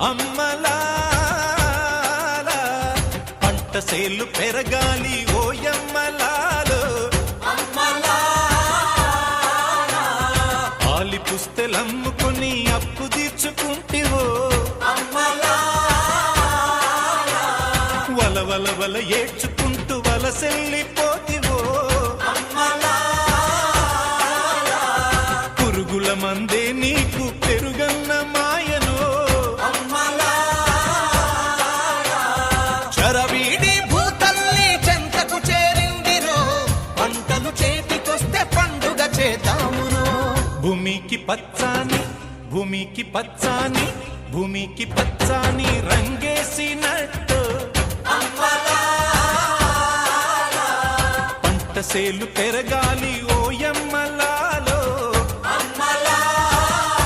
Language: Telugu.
అమ్మలాల పంట సేలు పెరగాలి ఓయమ్మలాలో ఆలి పుస్తెలమ్ముకొని అప్పు తీర్చుకుంటివో. వల వల వల ఏడ్చుకుంటూ వలసెల్లిపోతివో పురుగుల మందే నీకు భూమికి పచ్చాని భూమికి పచ్చాని భూమికి పచ్చాని రంగేసినట్టు. పంట సేలు పెరగాలి ఓయ